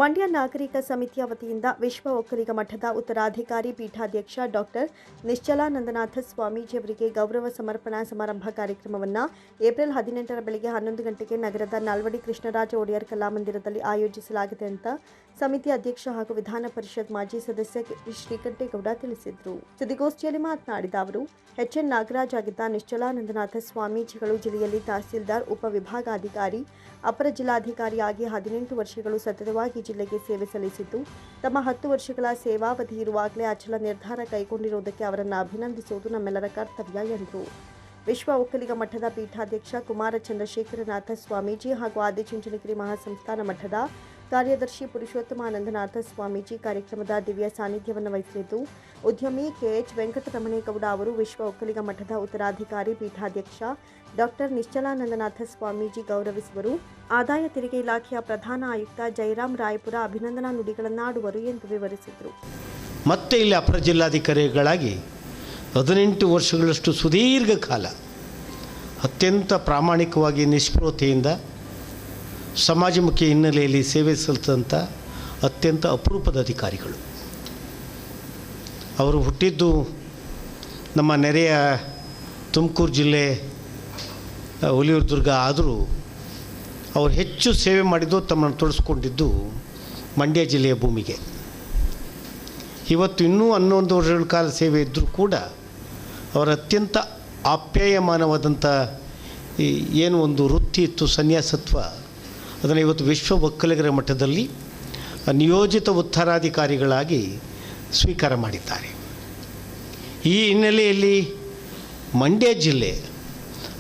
ಮಂಡ್ಯ ನಾಗರಿಕ ಸಮಿತಿಯ ವತಿಯಿಂದ ವಿಶ್ವ ಒಕ್ಕಲಿಗ ಮಠದ ಉತ್ತರಾಧಿಕಾರಿ ಪೀಠಾಧ್ಯಕ್ಷ ಡಾಕ್ಟರ್ ನಿಶ್ಚಲಾನಂದನಾಥ ಸ್ವಾಮೀಜಿಯವರಿಗೆ ಗೌರವ ಸಮರ್ಪಣಾ ಸಮಾರಂಭ ಕಾರ್ಯಕ್ರಮವನ್ನು ಏಪ್ರಿಲ್ ಹದಿನೆಂಟರ ಬೆಳಗ್ಗೆ ಹನ್ನೊಂದು ಗಂಟೆಗೆ ನಗರದ ನಾಲ್ವಡಿ ಕೃಷ್ಣರಾಜ ಒಡೆಯರ್ ಕಲಾಮಂದಿರದಲ್ಲಿ ಆಯೋಜಿಸಲಾಗಿದೆ ಅಂತ ಸಮಿತಿ ಅಧ್ಯಕ್ಷ ಹಾಗೂ ವಿಧಾನ ಪರಿಷತ್ ಮಾಜಿ ಸದಸ್ಯ. ಶ್ರೀಕಂಠೇಗೌಡ ತಿಳಿಸಿದರು ಸುದ್ದಿಗೋಷ್ಠಿಯಲ್ಲಿ ಮಾತನಾಡಿದ ಅವರು, ಎಚ್ಎನ್ ನಾಗರಾಜ್ ಆಗಿದ್ದ ನಿಶ್ಚಲಾನಂದನಾಥ ಸ್ವಾಮೀಜಿಗಳು ಜಿಲ್ಲೆಯಲ್ಲಿ ತಹಸೀಲ್ದಾರ್ ಉಪವಿಭಾಗಾಧಿಕಾರಿ ಅಪರ ಜಿಲ್ಲಾಧಿಕಾರಿಯಾಗಿ ಹದಿನೆಂಟು ವರ್ಷಗಳು ಸತತವಾಗಿ ಜಿಲ್ಲೆಗೆ ಸೇವೆ ಸಲ್ಲಿಸಿದ್ದು, ತಮ್ಮ ಹತ್ತು ವರ್ಷಗಳ ಸೇವಾವಧಿ ಇರುವಾಗಲೇ ಅಚಲ ನಿರ್ಧಾರ ಕೈಗೊಂಡಿರುವುದಕ್ಕೆ ಅವರನ್ನು ಅಭಿನಂದಿಸುವುದು ನಮ್ಮೆಲ್ಲರ ಕರ್ತವ್ಯ, ಎಂದರು ವಿಶ್ವ ಒಕ್ಕಲಿಗ ಮಠದ ಪೀಠಾಧ್ಯಕ್ಷ ಕುಮಾರ ಚಂದ್ರಶೇಖರನಾಥ ಸ್ವಾಮೀಜಿ ಹಾಗೂ ಆದಿಚುಂಚನಗಿರಿ ಮಹಾಸಂಸ್ಥಾನ ಮಠದ ಕಾರ್ಯದರ್ಶಿ ಪುರುಷೋತ್ತಮಾನಂದನಾಥ ಸ್ವಾಮೀಜಿ ಕಾರ್ಯಕ್ರಮದ ದಿವ್ಯ ಸಾನ್ನಿಧ್ಯವನ್ನು ವಹಿಸಲಿದ್ದು, ಉದ್ಯಮಿ ಕೆಎಚ್ ವೆಂಕಟರಮಣೇಗೌಡ ಅವರು ವಿಶ್ವ ಒಕ್ಕಲಿಗ ಮಠದ ಉತ್ತರಾಧಿಕಾರಿ ಪೀಠಾಧ್ಯಕ್ಷ ಡಾಕ್ಟರ್ ನಿಶ್ಚಲಾನಂದನಾಥ ಸ್ವಾಮೀಜಿ ಗೌರವಿಸುವರು. ಆದಾಯ ತೆರಿಗೆ ಇಲಾಖೆಯ ಪ್ರಧಾನ ಆಯುಕ್ತ ಜಯರಾಮ್ ರಾಯಪುರ ಅಭಿನಂದನಾ ನುಡಿಗಳನ್ನಾಡುವರು ಎಂದು ವಿವರಿಸಿದರು. ಮತ್ತೆ ಇಲ್ಲಿ ಅಪರ ಜಿಲ್ಲಾಧಿಕಾರಿಗಳಾಗಿ ಹದಿನೆಂಟು ವರ್ಷಗಳಷ್ಟು ಸುದೀರ್ಘ ಕಾಲ ಅತ್ಯಂತ ಪ್ರಾಮಾಣಿಕವಾಗಿ ನಿಷ್ಪ್ರತೆಯಿಂದ ಸಮಾಜಮುಖಿ ಹಿನ್ನೆಲೆಯಲ್ಲಿ ಸೇವೆ ಸಲ್ಲಿಸಿದಂಥ ಅತ್ಯಂತ ಅಪರೂಪದ ಅಧಿಕಾರಿಗಳು. ಅವರು ಹುಟ್ಟಿದ್ದು ನಮ್ಮ ನೆರೆಯ ತುಮಕೂರು ಜಿಲ್ಲೆ ಹುಲಿಯೂರ್ದುರ್ಗ ದುರ್ಗ ಆದರೂ ಅವರು ಹೆಚ್ಚು ಸೇವೆ ಮಾಡಿದ್ದು ತಮ್ಮನ್ನು ತೊಡಸ್ಕೊಂಡಿದ್ದು ಮಂಡ್ಯ ಜಿಲ್ಲೆಯ ಭೂಮಿಗೆ. ಇವತ್ತು ಇನ್ನೂ ಹನ್ನೊಂದು ವರ್ಷಗಳ ಕಾಲ ಸೇವೆ ಇದ್ದರೂ ಕೂಡ ಅವರ ಅತ್ಯಂತ ಆಪ್ಯಾಯಮಾನವಾದಂಥ ಏನು ಒಂದು ವೃತ್ತಿ ಇತ್ತು ಸನ್ಯಾಸತ್ವ ಅದನ್ನು ಇವತ್ತು ವಿಶ್ವ ಒಕ್ಕಲಿಗರ ಮಟ್ಟದಲ್ಲಿ ನಿಯೋಜಿತ ಉತ್ತರಾಧಿಕಾರಿಗಳಾಗಿ ಸ್ವೀಕಾರ ಮಾಡಿದ್ದಾರೆ. ಈ ಹಿನ್ನೆಲೆಯಲ್ಲಿ ಮಂಡ್ಯ ಜಿಲ್ಲೆ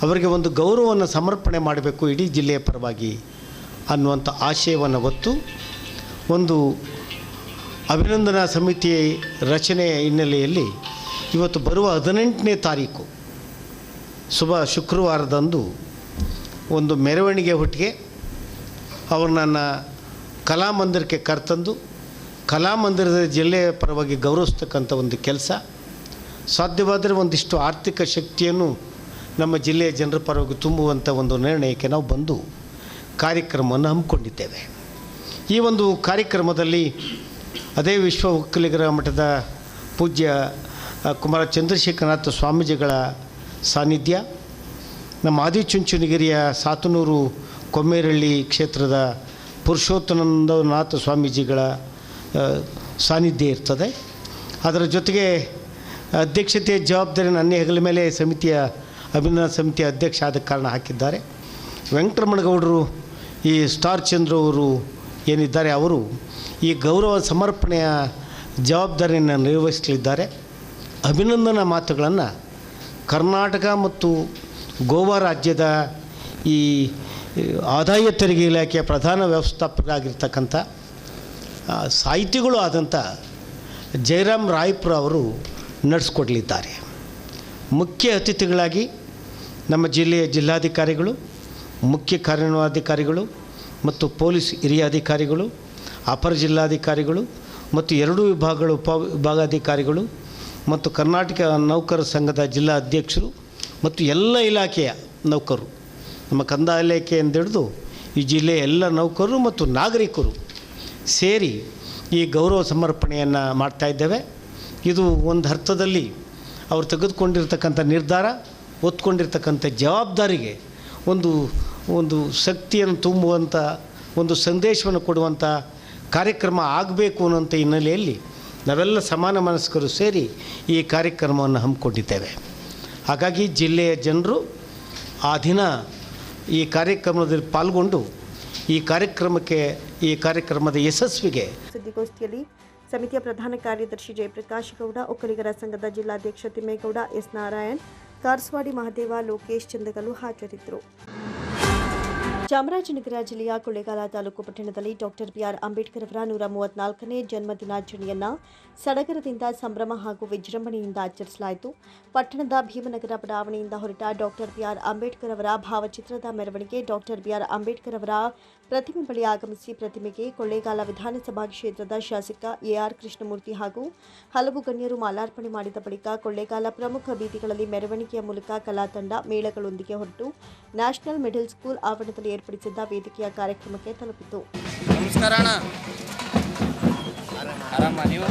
ಅವರಿಗೆ ಒಂದು ಗೌರವವನ್ನು ಸಮರ್ಪಣೆ ಮಾಡಬೇಕು ಇಡೀ ಜಿಲ್ಲೆಯ ಪರವಾಗಿ ಅನ್ನುವಂಥ ಆಶಯವನ್ನು ಹೊತ್ತು ಒಂದು ಅಭಿನಂದನಾ ಸಮಿತಿ ರಚನೆಯ ಹಿನ್ನೆಲೆಯಲ್ಲಿ ಇವತ್ತು ಬರುವ ಹದಿನೆಂಟನೇ ತಾರೀಕು, ಶುಭ ಶುಕ್ರವಾರದಂದು ಒಂದು ಮೆರವಣಿಗೆ ಹೊಟ್ಟಿಗೆ ಅವ್ರನ್ನ ಕಲಾಮಂದಿರಕ್ಕೆ ಕರೆತಂದು ಕಲಾಮಂದಿರದ ಜಿಲ್ಲೆಯ ಪರವಾಗಿ ಗೌರವಿಸ್ತಕ್ಕಂಥ ಒಂದು ಕೆಲಸ. ಸಾಧ್ಯವಾದರೆ ಒಂದಿಷ್ಟು ಆರ್ಥಿಕ ಶಕ್ತಿಯನ್ನು ನಮ್ಮ ಜಿಲ್ಲೆಯ ಜನರ ಪರವಾಗಿ ತುಂಬುವಂಥ ಒಂದು ನಿರ್ಣಯಕ್ಕೆ ನಾವು ಬಂದು ಕಾರ್ಯಕ್ರಮವನ್ನು ಹಮ್ಮಿಕೊಂಡಿದ್ದೇವೆ. ಈ ಒಂದು ಕಾರ್ಯಕ್ರಮದಲ್ಲಿ ಅದೇ ವಿಶ್ವ ಒಕ್ಕಲಿಗರ ಮಠದ ಪೂಜ್ಯ ಕುಮಾರ ಚಂದ್ರಶೇಖರನಾಥ ಸ್ವಾಮೀಜಿಗಳ ಸಾನ್ನಿಧ್ಯ, ನಮ್ಮ ಆದಿಚುಂಚುನಗಿರಿಯ ಸಾತನೂರು ಕೊಮ್ಮೇರಳ್ಳಿ ಕ್ಷೇತ್ರದ ಪುರುಷೋತ್ತನಂದನಾಥ ಸ್ವಾಮೀಜಿಗಳ ಸಾನ್ನಿಧ್ಯ ಇರ್ತದೆ. ಅದರ ಜೊತೆಗೆ ಅಧ್ಯಕ್ಷತೆಯ ಜವಾಬ್ದಾರಿ ನನ್ನ ಹೆಗಲ ಮೇಲೆ ಸಮಿತಿಯ, ಅಭಿನಂದನಾ ಸಮಿತಿಯ ಅಧ್ಯಕ್ಷ ಆದ ಕಾರಣ ಹಾಕಿದ್ದಾರೆ. ವೆಂಕಟರಮಣಗೌಡರು, ಈ ಸ್ಟಾರ್ ಚಂದ್ರ ಅವರು ಏನಿದ್ದಾರೆ, ಅವರು ಈ ಗೌರವ ಸಮರ್ಪಣೆಯ ಜವಾಬ್ದಾರಿಯನ್ನು ನಿರ್ವಹಿಸಲಿದ್ದಾರೆ. ಅಭಿನಂದನಾ ಮಾತುಗಳನ್ನು ಕರ್ನಾಟಕ ಮತ್ತು ಗೋವಾ ರಾಜ್ಯದ ಈ ಆದಾಯ ತೆರಿಗೆ ಇಲಾಖೆಯ ಪ್ರಧಾನ ವ್ಯವಸ್ಥಾಪಕರಾಗಿರ್ತಕ್ಕಂಥ ಸಾಹಿತಿಗಳು ಆದಂಥ ಜಯರಾಮ್ ರಾಯ್ಪುರ ಅವರು ನಡೆಸ್ಕೊಡ್ಲಿದ್ದಾರೆ. ಮುಖ್ಯ ಅತಿಥಿಗಳಾಗಿ ನಮ್ಮ ಜಿಲ್ಲೆಯ ಜಿಲ್ಲಾಧಿಕಾರಿಗಳು, ಮುಖ್ಯ ಕಾರ್ಯನಿರ್ವಹಣಾಧಿಕಾರಿಗಳು ಮತ್ತು ಪೊಲೀಸ್ ಹಿರಿಯ ಅಧಿಕಾರಿಗಳು, ಅಪರ ಜಿಲ್ಲಾಧಿಕಾರಿಗಳು ಮತ್ತು ಎರಡು ವಿಭಾಗಗಳ ಉಪ ವಿಭಾಗಾಧಿಕಾರಿಗಳು ಮತ್ತು ಕರ್ನಾಟಕ ನೌಕರ ಸಂಘದ ಜಿಲ್ಲಾ ಅಧ್ಯಕ್ಷರು ಮತ್ತು ಎಲ್ಲ ಇಲಾಖೆಯ ನೌಕರರು. ನಮ್ಮ ಕಂದಾಯ ಇಲಾಖೆಯಿಂದ ಹಿಡಿದು ಈ ಜಿಲ್ಲೆಯ ಎಲ್ಲ ನೌಕರರು ಮತ್ತು ನಾಗರಿಕರು ಸೇರಿ ಈ ಗೌರವ ಸಮರ್ಪಣೆಯನ್ನು ಮಾಡ್ತಾ ಇದ್ದೇವೆ. ಇದು ಒಂದು ಅರ್ಥದಲ್ಲಿ ಅವರು ತೆಗೆದುಕೊಂಡಿರ್ತಕ್ಕಂಥ ನಿರ್ಧಾರ ಒತ್ಕೊಂಡಿರ್ತಕ್ಕಂಥ ಜವಾಬ್ದಾರಿಗೆ ಒಂದು ಒಂದು ಶಕ್ತಿಯನ್ನು ತುಂಬುವಂಥ, ಒಂದು ಸಂದೇಶವನ್ನು ಕೊಡುವಂಥ ಕಾರ್ಯಕ್ರಮ ಆಗಬೇಕು ಅನ್ನೋಂಥ ಹಿನ್ನೆಲೆಯಲ್ಲಿ ನಾವೆಲ್ಲ ಸಮಾನ ಮನಸ್ಕರು ಸೇರಿ ಈ ಕಾರ್ಯಕ್ರಮವನ್ನು ಹಮ್ಮಿಕೊಂಡಿದ್ದೇವೆ. ಹಾಗಾಗಿ ಜಿಲ್ಲೆಯ ಜನರು ಆ ದಿನ ಈ ಕಾರ್ಯಕ್ರಮದಲ್ಲಿ ಪಾಲ್ಗೊಂಡು ಈ ಕಾರ್ಯಕ್ರಮಕ್ಕೆ, ಈ ಕಾರ್ಯಕ್ರಮದ ಯಶಸ್ವಿಗೆ ಸುದ್ದಿಗೋಷ್ಠಿಯಲ್ಲಿ ಸಮಿತಿಯ ಪ್ರಧಾನ ಕಾರ್ಯದರ್ಶಿ ಜಯಪ್ರಕಾಶ್ ಗೌಡ, ಒಕ್ಕಲಿಗರ ಸಂಘದ ಜಿಲ್ಲಾಧ್ಯಕ್ಷ ತಿಮ್ಮೇಗೌಡ, ಎಸ್ ನಾರಾಯಣ್, ಕಾರ್ಸ್ವಾಡಿ ಮಹದೇವ, ಲೋಕೇಶ್ ಚಂದಗಲು ಹಾಜರಿದ್ದರು. ಚಾಮರಾಜನಗರ ಜಿಲ್ಲೆಯ ಕೊಳ್ಳೇಗಾಲ ತಾಲೂಕು ಪಟ್ಟಣದಲ್ಲಿ ಡಾಕ್ಟರ್ ಬಿಆರ್ ಅಂಬೇಡ್ಕರ್ ಅವರ ನೂರ ಮೂವತ್ನಾಲ್ಕನೇ ಜನ್ಮ ದಿನಾಚರಣೆಯನ್ನ ಸಡಗರದಿಂದ ಸಂಭ್ರಮ ಹಾಗೂ ವಿಜೃಂಭಣೆಯಿಂದ ಆಚರಿಸಲಾಯಿತು. ಪಟ್ಟಣದ ಭೀಮನಗರ ಬಡಾವಣೆಯಿಂದ ಹೊರಟ ಡಾಕ್ಟರ್ ಬಿಆರ್ ಅಂಬೇಡ್ಕರ್ ಅವರ ಭಾವಚಿತ್ರದ ಮೆರವಣಿಗೆ ಡಾಕ್ಟರ್ ಬಿಆರ್ ಅಂಬೇಡ್ಕರ್ ಅವರ ಪ್ರತಿಮೆ ಬಳಿ ಆಗಮಿಸಿ ಪ್ರತಿಮೆಗೆ ಕೊಳ್ಳೇಗಾಲ ವಿಧಾನಸಭಾ ಕ್ಷೇತ್ರದ ಶಾಸಕ ಎಆರ್ ಕೃಷ್ಣಮೂರ್ತಿ ಹಾಗೂ ಹಲವು ಗಣ್ಯರು ಮಾಲಾರ್ಪಣೆ ಮಾಡಿದ ಬಳಿಕ ಕೊಳ್ಳೇಗಾಲ ಪ್ರಮುಖ ಬೀದಿಗಳಲ್ಲಿ ಮೆರವಣಿಗೆಯ ಮೂಲಕ ಕಲಾ ತಂಡ ಮೇಳಗಳೊಂದಿಗೆ ಹೊರಟು ನ್ಯಾಷನಲ್ ಮಿಡಲ್ ಸ್ಕೂಲ್ ಆವರಣದಲ್ಲಿ ಏರ್ಪಡಿಸಿದ್ದ ವೇದಿಕೆಯ ಕಾರ್ಯಕ್ರಮಕ್ಕೆ ತಲುಪಿತು. ನಮಸ್ಕಾರ ಅಣ್ಣ. ಆರಾಮ ನೀವು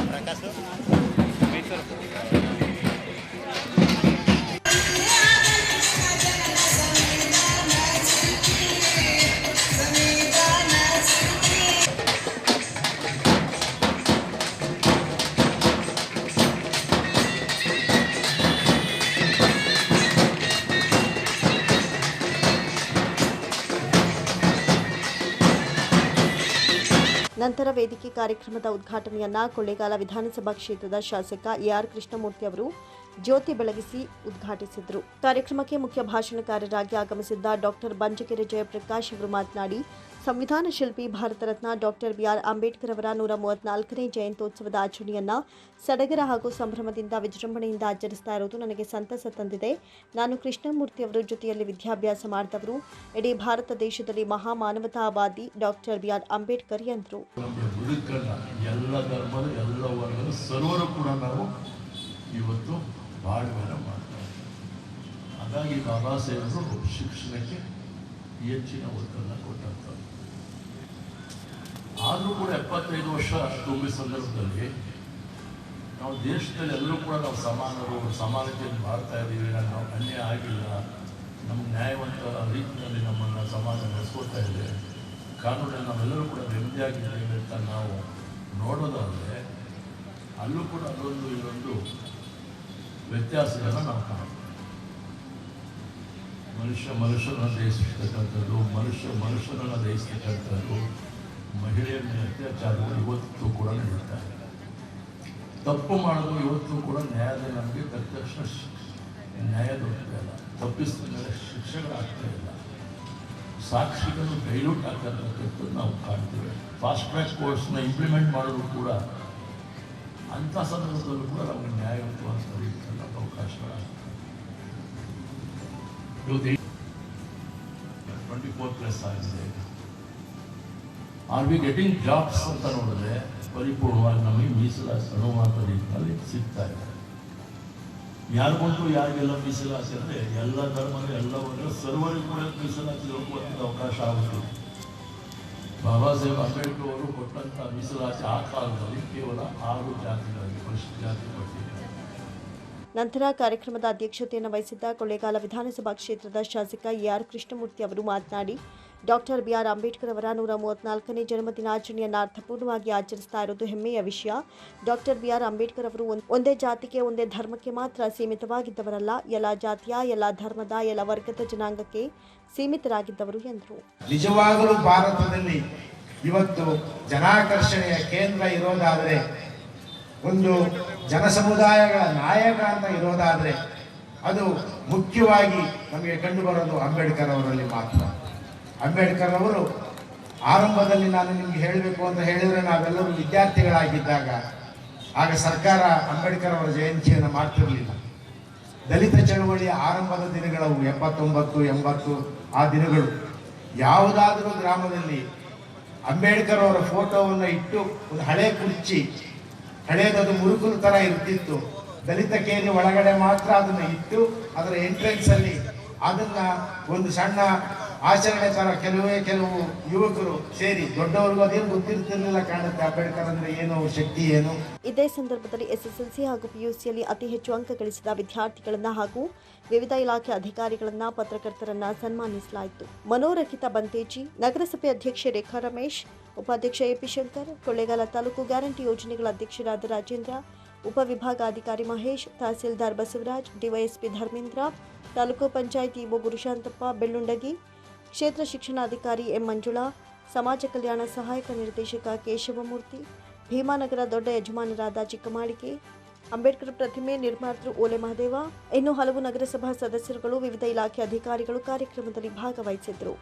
ನಂತರ ವೇದಿಕೆ ಕಾರ್ಯಕ್ರಮದ ಉದ್ಘಾಟನೆಯನ್ನ ಕೊಳ್ಳೇಗಾಲ ವಿಧಾನಸಭಾ ಕ್ಷೇತ್ರದ ಶಾಸಕ ಎಆರ್ ಕೃಷ್ಣಮೂರ್ತಿ ಅವರು ಜ್ಯೋತಿ ಬೆಳಗಿಸಿ ಉದ್ಘಾಟಿಸಿದರು. ಕಾರ್ಯಕ್ರಮಕ್ಕೆ ಮುಖ್ಯ ಭಾಷಣಕಾರರಾಗಿ ಆಗಮಿಸಿದ್ದ ಡಾಕ್ಟರ್ ಬಂಜಕೆರೆ ಜಯಪ್ರಕಾಶ್ ಅವರು ಮಾತನಾಡಿ ಸಂವಿಧಾನ ಶಿಲ್ಪಿ Bharat Ratna doctor B R Ambedkar ಅವರ ನೂರ ಮೂವತ್ನಾಲ್ಕನೇ ಜಯಂತ್ಯೋತ್ಸವದ ಆಚರಣೆಯನ್ನು ಸಡಗರ ಹಾಗೂ ಸಂಭ್ರಮದಿಂದ ವಿಜೃಂಭಣೆಯಿಂದ ಆಚರಿಸ್ತಾ ಇರೋದು ನನಗೆ ಸಂತಸ ತಂದಿದೆ. ನಾನು ಕೃಷ್ಣಮೂರ್ತಿ ಅವರ ಜೊತೆಯಲ್ಲಿ ವಿದ್ಯಾಭ್ಯಾಸ ಮಾಡಿದವರು. ಇಡೀ ಭಾರತ ದೇಶದಲ್ಲಿ ಮಹಾ ಮಾನವತಾವಾದಿ ಡಾಕ್ಟರ್ ಬಿಆರ್ ಅಂಬೇಡ್ಕರ್ ಎಂದರು. ಹಾಗಾಗಿ ಬಾಬಾ ಸಾಹೇಬರು ಶಿಕ್ಷಣಕ್ಕೆ ಹೆಚ್ಚಿನ ಒತ್ತನ್ನು ಕೊಟ್ಟಂಥದ್ದು ಆದರೂ ಕೂಡ ಎಪ್ಪತ್ತೈದು ವರ್ಷ ತುಂಬಿದ ಸಂದರ್ಭದಲ್ಲಿ ನಾವು ದೇಶದಲ್ಲಿ ಎಲ್ಲರೂ ಕೂಡ ನಾವು ಸಮಾನರು ಸಮಾನತೆಯನ್ನು ಮಾಡ್ತಾ ಇದ್ದೀವಿ ನಾವು ಅನ್ಯಾಯ ಆಗಿಲ್ಲ ನಮ್ಮ ನ್ಯಾಯವಂತ ರೀತಿಯಲ್ಲಿ ನಮ್ಮನ್ನು ಸಮಾಜ ನಡೆಸ್ಕೊಳ್ತಾ ಇದೆ, ಕಾನೂನಲ್ಲಿ ನಾವೆಲ್ಲರೂ ಕೂಡ ನೆಮ್ಮದಿಯಾಗಿದ್ದೇವೆ ಅಂತ ನಾವು ನೋಡೋದಾದರೆ ಅಲ್ಲೂ ಕೂಡ ಅದೊಂದು ಇದೊಂದು ವ್ಯತ್ಯಾಸಗಳನ್ನು ನಾವು ಕಾಣ್ತೀವಿ ಮನುಷ್ಯ ಮನುಷ್ಯನನ್ನು ದಯಿಸ್ತಕ್ಕಂಥದ್ದು ಮನುಷ್ಯ ಮನುಷ್ಯನನ್ನು ದಯಿಸ್ತಕ್ಕಂಥದ್ದು ಮಹಿಳೆಯರ ಮೇಲೆ ಅತ್ಯಾಚಾರಗಳು ಇವತ್ತು ಕೂಡ ನಡೀತಾ ತಪ್ಪು ಮಾಡೋದು ಇವತ್ತು ಕೂಡ ನ್ಯಾಯಾಲಯ ನಮಗೆ ತಕ್ಷಣ ನ್ಯಾಯ ದೊರಕ್ತಾ ಇಲ್ಲ. ತಪ್ಪಿಸಿದ ಮೇಲೆ ಶಿಕ್ಷೆಗಳಾಗ್ತಾ ಇಲ್ಲ. ಸಾಕ್ಷಿಗಳು ಡೈಲ್ಯೂಟ್ ಆಗ್ತಕ್ಕಂಥದ್ದು ನಾವು ಕಾಣ್ತೇವೆ. ಫಾಸ್ಟ್ ಟ್ರ್ಯಾಕ್ ಕೋರ್ಸ್ನ ಇಂಪ್ಲಿಮೆಂಟ್ ಮಾಡೋದು ಕೂಡ ಅಂಥ ಸಂದರ್ಭದಲ್ಲೂ ಕೂಡ ನಮಗೆ ನ್ಯಾಯಯುತವಾದ ರೀತಿಯಲ್ಲಿ ಅವಕಾಶಗಳ ಇವತ್ತು ಟ್ವೆಂಟಿ ಫೋರ್ ಪ್ಲಸ್ ಆಗಿದೆ. ಆರ್ ವಿ ಗೆಟಿಂಗ್ ಜಾಬ್ಸ್ ಅಂತ ನೋಡಿದ್ರೆ ಪರಿಪೂರ್ಣವಾಗಿ ನಮಗೆ ಮೀಸಲಾತಿ ಅನುಮಾನದ ರೀತಿಯಲ್ಲಿ ಸಿಗ್ತಾ ಇದೆ. ಯಾರಿಗೊಂದು ಯಾರಿಗೆಲ್ಲ ಮೀಸಲಾತಿ ಅಂದರೆ ಎಲ್ಲ ಧರ್ಮದ ಎಲ್ಲ ವರ್ಗ ಸರ್ವರಿಗೂ ಕೂಡ ಮೀಸಲಾತಿ ಹೋಗುವಂಥ ಅವಕಾಶ ಆಗುತ್ತೆ ಬಾಬಾ ಸಾಹೇಬ್ ಅಂಬೇಡ್ಕರ್ ಅವರು ಕೊಟ್ಟಂಥ ಮೀಸಲಾತಿ ಆ ಕಾಲದಲ್ಲಿ ಕೇವಲ ಆರು ಜಾತಿಗಳಿಗೆ ಪರಿಶಿಷ್ಟ ಜಾತಿ ಕೊಟ್ಟಿದ್ದಾರೆ ನಂತರ ಕಾರ್ಯಕ್ರಮದ ಅಧ್ಯಕ್ಷತೆಯನ್ನು ವಹಿಸಿದ್ದ ಕೊಳ್ಳೇಗಾಲ ವಿಧಾನಸಭಾ ಕ್ಷೇತ್ರದ ಶಾಸಕ ಎಆರ್ ಕೃಷ್ಣಮೂರ್ತಿ ಅವರು ಮಾತನಾಡಿ ಡಾಕ್ಟರ್ ಬಿಆರ್ ಅಂಬೇಡ್ಕರ್ ಅವರ ನೂರ ಮೂವತ್ನಾಲ್ಕನೇ ಜನ್ಮದಿನಾಚರಣೆಯನ್ನು ಅರ್ಥಪೂರ್ಣವಾಗಿ ಆಚರಿಸ್ತಾ ಇರೋದು ಹೆಮ್ಮೆಯ ವಿಷಯ. ಡಾಕ್ಟರ್ ಬಿಆರ್ ಅಂಬೇಡ್ಕರ್ ಅವರು ಒಂದ್- ಜಾತಿಗೆ, ಒಂದೇ ಧರ್ಮಕ್ಕೆ ಮಾತ್ರ ಸೀಮಿತವಾಗಿದ್ದವರಲ್ಲ. ಎಲ್ಲ ಜಾತಿಯ, ಎಲ್ಲ ಧರ್ಮದ, ಎಲ್ಲ ವರ್ಗದ ಜನಾಂಗಕ್ಕೆ ಸೀಮಿತರಾಗಿದ್ದವರು ಎಂದರು. ನಿಜವಾಗಲೂ ಭಾರತದಲ್ಲಿ ಇವತ್ತು ಜನಾಕರ್ಷಣೆಯ ಕೇಂದ್ರ ಇರೋದಾದರೆ, ಒಂದು ಜನಸಮುದಾಯಗಳ ನಾಯಕ ಅಂತ ಇರೋದಾದರೆ, ಅದು ಮುಖ್ಯವಾಗಿ ನಮಗೆ ಕಂಡುಬರೋದು ಅಂಬೇಡ್ಕರ್ ಅವರಲ್ಲಿ ಮಾತ್ರ. ಅಂಬೇಡ್ಕರ್ ಅವರು ಆರಂಭದಲ್ಲಿ ನಾನು ನಿಮ್ಗೆ ಹೇಳಬೇಕು ಅಂತ ಹೇಳಿದರೆ ನಾವೆಲ್ಲರೂ ವಿದ್ಯಾರ್ಥಿಗಳಾಗಿದ್ದಾಗ ಆಗ ಸರ್ಕಾರ ಅಂಬೇಡ್ಕರ್ ಅವರ ಜಯಂತಿಯನ್ನು ಮಾಡ್ತಿರಲಿಲ್ಲ. ದಲಿತ ಚಳವಳಿಯ ಆರಂಭದ ದಿನಗಳವು ಎಪ್ಪತ್ತೊಂಬತ್ತು ಎಂಬತ್ತು ಆ ದಿನಗಳು. ಯಾವುದಾದರೂ ಗ್ರಾಮದಲ್ಲಿ ಅಂಬೇಡ್ಕರ್ ಅವರ ಫೋಟೋವನ್ನು ಇಟ್ಟು ಒಂದು ಹಳೆ ಕುರ್ಚಿ ಹಳೆಯದದು ಮುರುಕುಲ ಥರ ಇರ್ತಿತ್ತು. ದಲಿತ ಕೇರಿ ಒಳಗಡೆ ಮಾತ್ರ ಅದನ್ನು ಇಟ್ಟು ಅದರ ಎಂಟ್ರೆನ್ಸ್ ಅಲ್ಲಿ ಅದನ್ನ ಒಂದು ಸಣ್ಣ ಆಚರಣೆ ತರ ಕೆಲವೇ ಕೆಲವು ಯುವಕರು ಸೇರಿ ದೊಡ್ಡವರು ಅದೇನು ಗೊತ್ತಿರ್ತಿರ್ಲಿಲ್ಲ ಕಾಣುತ್ತೆ ಅಂಬೇಡ್ಕರ್ ಅಂದ್ರೆ ಏನು ಶಕ್ತಿ ಏನು? ಇದೇ ಸಂದರ್ಭದಲ್ಲಿ ಎಸ್ಎಸ್ಎಲ್ಸಿ ಹಾಗೂ ಪಿಯುಸಿಯಲ್ಲಿ ಅತಿ ಹೆಚ್ಚು ಅಂಕ ಗಳಿಸಿದ ವಿದ್ಯಾರ್ಥಿಗಳನ್ನ ಹಾಗೂ ವಿವಿಧ ಇಲಾಖೆ ಅಧಿಕಾರಿಗಳನ್ನ ಪತ್ರಕರ್ತರನ್ನ ಸನ್ಮಾನಿಸಲಾಯಿತು. ಮನೋರಹಿತ ಬಂತೇಜಿ, ನಗರಸಭೆ ಅಧ್ಯಕ್ಷೆ ರೇಖಾ ರಮೇಶ್, ಉಪಾಧ್ಯಕ್ಷ ಎಪಿ ಶಂಕರ್, ಕೊಳ್ಳೇಗಾಲ ತಾಲೂಕು ಗ್ಯಾರಂಟಿ ಯೋಜನೆಗಳ ಅಧ್ಯಕ್ಷರಾದ ರಾಜೇಂದ್ರ ಉಪವಿಭಾಗಾಧಿಕಾರಿ ಮಹೇಶ್, ತಹಸೀಲ್ದಾರ್ ಬಸವರಾಜ್, ಡಿವೈಎಸ್ಪಿ ಧರ್ಮೇಂದ್ರ, ತಾಲೂಕು ಪಂಚಾಯತ್ ಇಒ ಗುರುಶಾಂತಪ್ಪ, ಬೆಳ್ಳುಂಡಗಿ ಕ್ಷೇತ್ರ ಶಿಕ್ಷಣಾಧಿಕಾರಿ ಎಂ ಮಂಜುಳಾ, ಸಮಾಜ ಕಲ್ಯಾಣ ಸಹಾಯಕ ನಿರ್ದೇಶಕ ಕೇಶವಮೂರ್ತಿ, ಭೀಮಾನಗರ ದೊಡ್ಡ ಯಜಮಾನರಾದ ಚಿಕ್ಕಮಾಳಿಕೆ, ಅಂಬೇಡ್ಕರ್ ಪ್ರತಿಮೆ ನಿರ್ಮಾತೃ ಓಲೆ ಮಹದೇವ, ಇನ್ನು ಹಲವು ನಗರಸಭಾ ಸದಸ್ಯರುಗಳು, ವಿವಿಧ ಇಲಾಖೆ ಅಧಿಕಾರಿಗಳು ಕಾರ್ಯಕ್ರಮದಲ್ಲಿ ಭಾಗವಹಿಸಿದ್ದರು.